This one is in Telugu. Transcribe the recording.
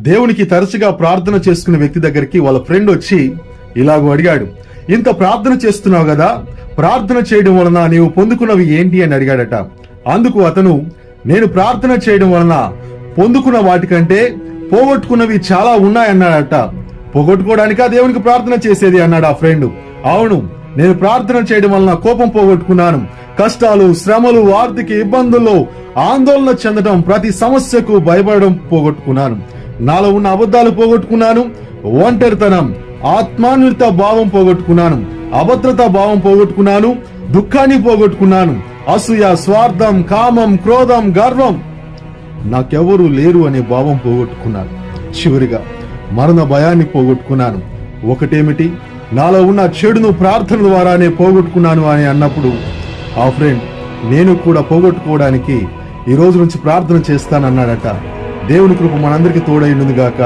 దేవునికి తరచుగా ప్రార్థన చేసుకునే వ్యక్తి దగ్గరికి వాళ్ళ ఫ్రెండ్ వచ్చి ఇలాగూ అడిగాడు. ఇంత ప్రార్థన చేస్తున్నావు కదా ప్రార్థన చేయడం వలన నీవు పొందుకున్నవి ఏంటి? అని అడిగాడట. అందుకు అతను నేను ప్రార్థన చేయడం వలన పొందుకున్న వాటికంటే పోగొట్టుకున్నవి చాలా ఉన్నాయన్నాడట. పోగొట్టుకోవడానికా దేవునికి ప్రార్థన చేసేది? అన్నాడు ఆ ఫ్రెండ్. అవును నేను ప్రార్థన చేయడం వలన కోపం పోగొట్టుకున్నాను. కష్టాలు శ్రమలు ఆర్థిక ఇబ్బందుల్లో ఆందోళన చెందడం ప్రతి సమస్యకు భయపడడం పోగొట్టుకున్నాను. నాలో ఉన్న అబద్ధాలు పోగొట్టుకున్నాను. ఒంటరితనం ఆత్మాన్విత భావం పోగొట్టుకున్నాను. అభద్రతా భావం పోగొట్టుకున్నాను. దుఃఖాన్ని పోగొట్టుకున్నాను. అసూయ స్వార్థం కామం క్రోధం గర్వం నాకెవరు లేరు అనే భావం పోగొట్టుకున్నాను. చివరిగా మరణ భయాన్ని పోగొట్టుకున్నాను. ఒకటేమిటి? నాలో ఉన్న చెడును ప్రార్థన ద్వారానే పోగొట్టుకున్నాను అని అన్నప్పుడు ఆ ఫ్రెండ్ నేను కూడా పోగొట్టుకోవడానికి ఈ రోజు నుంచి ప్రార్థన చేస్తానన్నాడట. దేవుని కృప మనందరికీ తోడైండుగాక